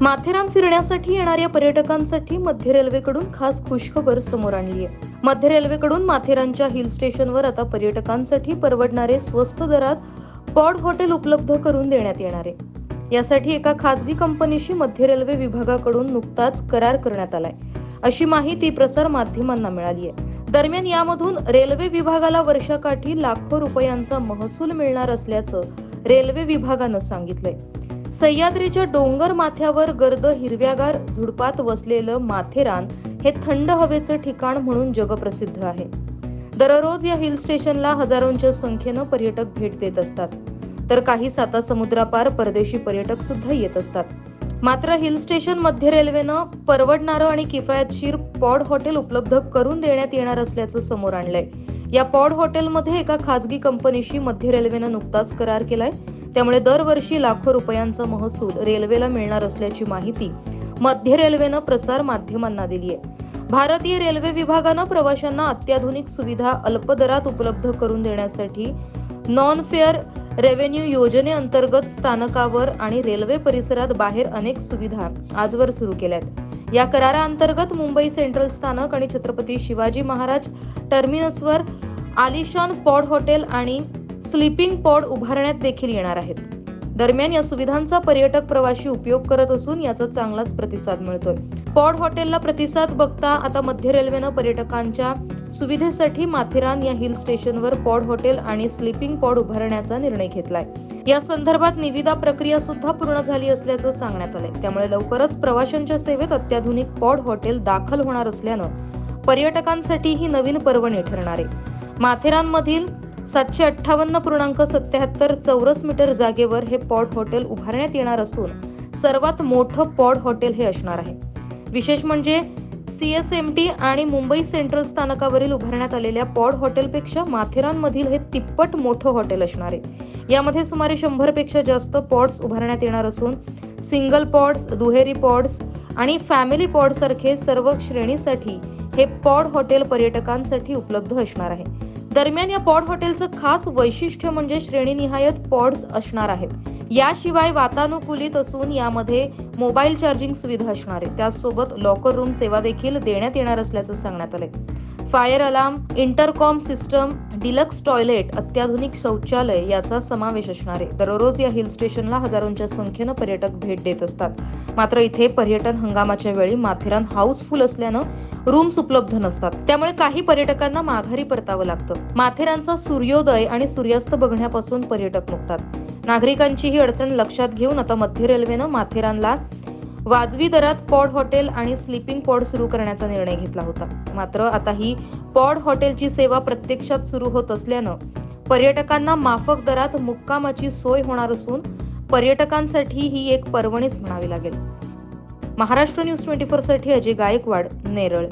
माथेरान फिरण्यासाठी येणाऱ्या पर्यटकांसाठी मध्य रेल्वेकडून खास खुशखबर समोर आणली आहे. मध्य रेल्वेकडून माथेरानच्या हिल स्टेशनवर आता पर्यटकांसाठी परवडणारे स्वस्त दरात पॉड हॉटेल उपलब्ध करून देण्यात येणार आहे. यासाठी एका खासगी कंपनीशी मध्य रेल्वे विभागाकडून नुकताच करार करण्यात आलाय. अशी माहिती प्रसार माध्यमांना मिळाली आहे. दरम्यान यामधून रेल्वे विभागाला वर्षाकाठी लाखो रुपयांचा महसूल मिळणार असल्याचं रेल्वे विभागानं सांगितलंय. सह्याद्रीच्या डोंगर माथ्यावर गर्द हिरव्यागार झुडपात वसलेलं माथेरान हे थंड हवेचं ठिकाण म्हणून जगप्रसिद्ध आहे. दररोज या हिल स्टेशनला हजारोंच्या संख्येनं पर्यटक भेट देत असतात. तर काही साता समुद्रापार परदेशी पर्यटक सुद्धा येत असतात. मात्र हिल स्टेशन मध्य रेल्वेनं परवडणारं आणि किफायतशीर पॉड हॉटेल उपलब्ध करून देण्यात येणार असल्याचं समोर आणलंय. या पॉड हॉटेलमध्ये एका खासगी कंपनीशी मध्य रेल्वेनं नुकताच करार केलाय. त्यामुळे दरवर्षी लाखो रुपयांचा महसूल रेल्वेला मिळणार असल्याची माहिती मध्य रेल्वेनं प्रसार माध्यमांना दिली आहे. भारतीय रेल्वे विभागानं प्रवाशांना अत्याधुनिक सुविधा अल्प दरात उपलब्ध करून देण्यासाठी नॉन फेअर रेव्हेन्यू योजनेअंतर्गत स्थानकावर आणि रेल्वे परिसरात बाहेर अनेक सुविधा आजवर सुरू केल्यात. या कराराअंतर्गत मुंबई सेंट्रल स्थानक आणि छत्रपती शिवाजी महाराज टर्मिनसवर आलिशान पॉड हॉटेल आणि स्लीपिंग पॉड उभारण्यात देखील येणार आहेत. दरम्यान या सुविधांचा पर्यटक प्रवासी उपयोग करत असून याचा चांगलाच प्रतिसाद मिळतोय. पॉड हॉटेलला प्रतिसाद बघता आता मध्य रेल्वेनं पर्यटकांच्या सुविधेसाठी माथेरान या हिल स्टेशनवर पॉड हॉटेल आणि स्लीपिंग पॉड उभारण्याचा निर्णय घेतलाय. या संदर्भात निविदा प्रक्रिया सुद्धा पूर्ण झाली असल्याचं सांगण्यात आलंय. त्यामुळे लवकरच प्रवाशांच्या सेवेत अत्याधुनिक पॉड हॉटेल दाखल होणार असल्यानं पर्यटकांसाठी ही नवीन पर्वणी ठरणार आहे. माथेरानमधील सातशे अठ्ठावन्न पूर्णांक सत्याहत्तर चौरस मीटर जागेवर हे पॉड हॉटेल उभारण्यात येणार असून सर्वात मोठं पॉड हॉटेल हे असणार आहे. विशेष म्हणजे सीएसएमटी आणि मुंबई सेंट्रल स्थानकावरील उभारण्यात आलेल्या पॉड हॉटेलपेक्षा माथेरानमधील हे तिप्पट मोठं हॉटेल असणार आहे. यामध्ये सुमारे शंभरपेक्षा जास्त पॉड्स उभारण्यात येणार असून सिंगल पॉड्स दुहेरी पॉड्स आणि फॅमिली पॉड सारखे सर्व श्रेणीसाठी हे पॉड हॉटेल पर्यटकांसाठी उपलब्ध असणार आहे. दरम्यान या पॉड हॉटेलचं खास वैशिष्ट्य म्हणजे श्रेणीनिहायत पॉड्स असणार आहेत. याशिवाय वातानुकूलित असून यामध्ये मोबाईल चार्जिंग सुविधा असणार आहे. त्याचसोबत लॉकर रूम सेवा देखील देण्यात येणार असल्याचं सांगण्यात आलंय. Fire alarm intercom system deluxe toilet अत्याधुनिक शौचालय याचा समावेश असणार आहे. दररोज या हिल स्टेशनला हजारोंच्या संख्येनं पर्यटक भेट देत असतात. मात्र इथे पर्यटन हंगामाच्या वेळी माथेरान हाऊसफुल असल्यानं रूम्स उपलब्ध नसतात. त्यामुळे काही पर्यटकांना माघारी परतावं लागतं. माथेरानचा सूर्योदय आणि सूर्यास्त बघण्यापासून पर्यटक मुक्तात. नागरिकांची ही अडचण लक्षात घेऊन आता मध्य रेल्वेनं माथेरानला वाजवी दरात पॉड हॉटेल आणि स्लीपिंग पॉड सुरू करण्याचा निर्णय घेतला होता. मात्र आता ही पॉड हॉटेलची सेवा प्रत्यक्षात सुरू होत असल्यानं पर्यटकांना माफक दरात मुक्कामाची सोय होणार असून पर्यटकांसाठी ही एक पर्वणीच म्हणावी लागेल. महाराष्ट्र न्यूज ट्वेंटी फोरसाठी अजय गायकवाड नेरळ.